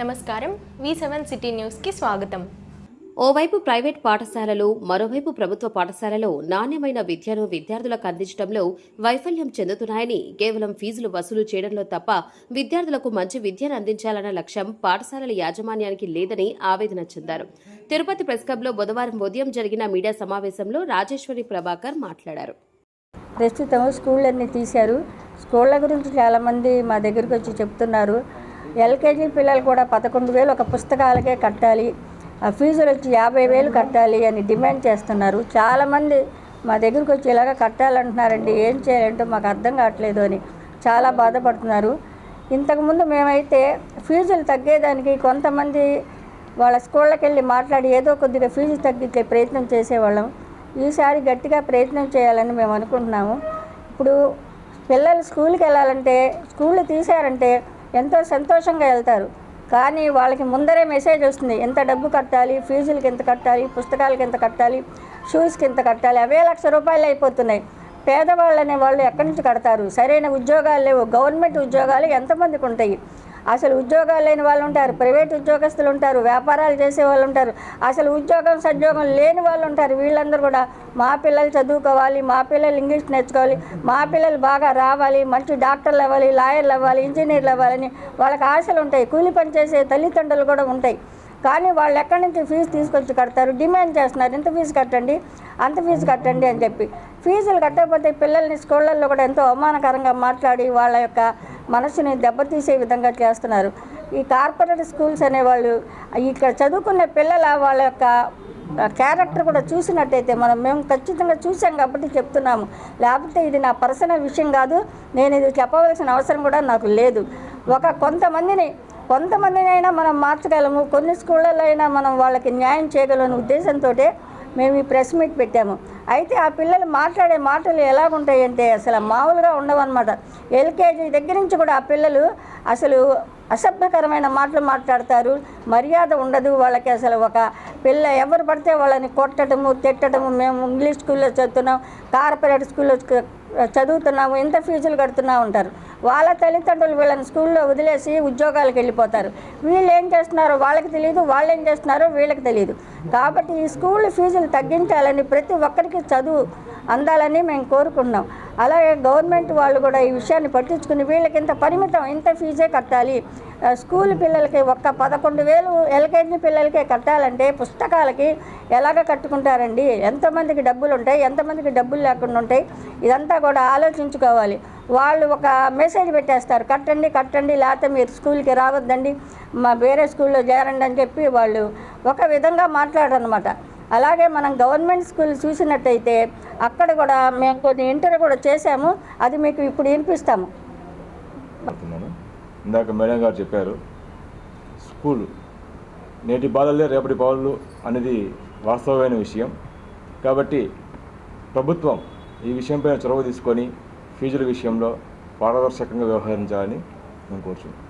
నమస్కారం. వి seven city న్యూస్కి స్వాగతం. ఓవైపు ప్రైవేట్ పాఠశాలలు మరోవైపు ప్రభుత్వ పాఠశాలలో నాణ్యమైన విద్యను విద్యార్థులకు అందించడంలో వైఫల్యం చెందుతున్నాయని కేవలం ఫీజులు వసూలు చేయడంలో తప్ప విద్యార్థులకు మంచి విద్యను అందించాలన్న లక్ష్యం పాఠశాలల యాజమాన్యానికి లేదని ఆవేదన చెందారు. తిరుపతి ప్రెస్ క్లబ్లో బుధవారం ఉదయం జరిగిన మీడియా సమావేశంలో రాజేశ్వరి ప్రభాకర్ మాట్లాడారు. ప్రస్తుతం స్కూళ్ళన్నీ తీశారు. స్కూళ్ళ గురించి చాలామంది మా దగ్గరికి వచ్చి చెప్తున్నారు. ఎల్కేజీ పిల్లలు కూడా పదకొండు వేలు ఒక పుస్తకాలకే కట్టాలి. ఆ ఫీజులు వచ్చి యాభై వేలు కట్టాలి అని డిమాండ్ చేస్తున్నారు. చాలామంది మా దగ్గరికి వచ్చి ఇలాగ కట్టాలంటున్నారండి ఏం చేయాలంటే మాకు అర్థం కావట్లేదు అని చాలా బాధపడుతున్నారు. ఇంతకుముందు మేమైతే ఫీజులు తగ్గేదానికి కొంతమంది వాళ్ళ స్కూళ్ళకి వెళ్ళి మాట్లాడి ఏదో కొద్దిగా ఫీజు తగ్గించే ప్రయత్నం చేసేవాళ్ళం. ఈసారి గట్టిగా ప్రయత్నం చేయాలని మేము అనుకుంటున్నాము. ఇప్పుడు పిల్లలు స్కూల్కి వెళ్ళాలంటే స్కూల్ తీశారంటే ఎంతో సంతోషంగా వెళ్తారు. కానీ వాళ్ళకి ముందరే మెసేజ్ వస్తుంది. ఎంత డబ్బు కట్టాలి? ఫీజులకి ఎంత కట్టాలి? పుస్తకాలకి ఎంత కట్టాలి? షూస్కి ఎంత కట్టాలి? అవే లక్ష రూపాయలు అయిపోతున్నాయి. పేదవాళ్ళు అనే వాళ్ళు ఎక్కడి నుంచి కడతారు? సరైన ఉద్యోగాలు లేవు. గవర్నమెంట్ ఉద్యోగాలు ఎంతమందికి ఉంటాయి? అసలు ఉద్యోగాలు లేని వాళ్ళు ఉంటారు ప్రైవేట్ ఉద్యోగస్తులు ఉంటారు వ్యాపారాలు చేసే వాళ్ళు ఉంటారు. అసలు ఉద్యోగం సద్యోగం లేని వాళ్ళు ఉంటారు. వీళ్ళందరూ కూడా మా పిల్లలు చదువుకోవాలి మా పిల్లలు ఇంగ్లీష్ నేర్చుకోవాలి మా పిల్లలు బాగా రావాలి మంచి డాక్టర్లు అవ్వాలి లాయర్లు అవ్వాలి ఇంజనీర్లు అవ్వాలని వాళ్ళకి ఆశలు ఉంటాయి. కూలి పని చేసే తల్లిదండ్రులు కూడా ఉంటాయి. కానీ వాళ్ళు ఎక్కడి నుంచి ఫీజు తీసుకొచ్చి కడతారు? డిమాండ్ చేస్తున్నారు. ఇంత ఫీజు కట్టండి అంత ఫీజు కట్టండి అని చెప్పి. ఫీజులు కట్టకపోతే పిల్లల్ని స్కూళ్ళల్లో కూడా ఎంతో అవమానకరంగా మాట్లాడి వాళ్ళ యొక్క మనసుని దెబ్బతీసే విధంగా చేస్తున్నారు. ఈ కార్పొరేట్ స్కూల్స్ అనేవాళ్ళు ఇక్కడ చదువుకునే పిల్లల వాళ్ళ యొక్క క్యారెక్టర్ కూడా చూసినట్టయితే మనం మేము ఖచ్చితంగా చూసాం కాబట్టి చెప్తున్నాము. లేకపోతే ఇది నా పర్సనల్ విషయం కాదు నేను ఇది చెప్పవలసిన అవసరం కూడా నాకు లేదు. ఒక కొంతమందిని కొంతమందిని అయినా మనం మార్చగలము కొన్ని స్కూళ్ళల్లో అయినా మనం వాళ్ళకి న్యాయం చేయగలము ఉద్దేశంతో మేము ఈ ప్రెస్ మీట్ పెట్టాము. అయితే ఆ పిల్లలు మాట్లాడే మాటలు ఎలాగుంటాయి అంటే అసలు మామూలుగా ఉండవన్నమాట. ఎల్కేజీ దగ్గర నుంచి కూడా ఆ పిల్లలు అసలు అసభ్యకరమైన మాటలు మాట్లాడతారు. మర్యాద ఉండదు వాళ్ళకి అసలు ఒక పిల్ల ఎవరు పడితే వాళ్ళని కొట్టడము తిట్టడము మేము ఇంగ్లీష్ స్కూల్లో చదువుతున్నాం కార్పొరేట్ స్కూల్లో చదువుతున్నాము ఎంత ఫీజులు కడుతున్నా ఉంటారు. వాళ్ళ తల్లిదండ్రులు వీళ్ళని స్కూల్లో వదిలేసి ఉద్యోగాలకు వెళ్ళిపోతారు. వీళ్ళు ఏం చేస్తున్నారో వాళ్ళకి తెలియదు వాళ్ళు ఏం చేస్తున్నారో వీళ్ళకి తెలియదు కాబట్టి ఈ స్కూల్ ఫీజులు తగ్గించాలని ప్రతి ఒక్కరికి చదువు అందాలని మేము కోరుకున్నాం అలాగే గవర్నమెంట్ వాళ్ళు కూడా ఈ విషయాన్ని పట్టించుకుని వీళ్ళకి ఇంత పరిమితం ఇంత ఫీజే కట్టాలి. స్కూల్ పిల్లలకి ఒక్క పదకొండు వేలు ఎల్కేజీ పిల్లలకే కట్టాలంటే పుస్తకాలకి ఎలాగ కట్టుకుంటారండి? ఎంతమందికి డబ్బులు ఉంటాయి ఎంతమందికి డబ్బులు లేకుండా ఉంటాయి? ఇదంతా కూడా ఆలోచించుకోవాలి. వాళ్ళు ఒక మెసేజ్ పెట్టేస్తారు కట్టండి కట్టండి లేకపోతే మీరు స్కూల్కి రావద్దండి మా వేరే స్కూల్లో చేరండి అని చెప్పి వాళ్ళు ఒక విధంగా మాట్లాడరనమాట అలాగే మనం గవర్నమెంట్ స్కూల్ చూసినట్టయితే అక్కడ కూడా మేము కొన్ని ఇంటర్ కూడా చేశాము. అది మీకు ఇప్పుడు వినిపిస్తాము. ఇందాక మేడం గారు చెప్పారు స్కూల్ నేటి బాధలే రేపటి బాధలు అనేది వాస్తవమైన విషయం. కాబట్టి ప్రభుత్వం ఈ విషయంపై చొరవ తీసుకొని ఫీజుల విషయంలో పారదర్శకంగా వ్యవహరించాలని మేము కోరుచున్నాం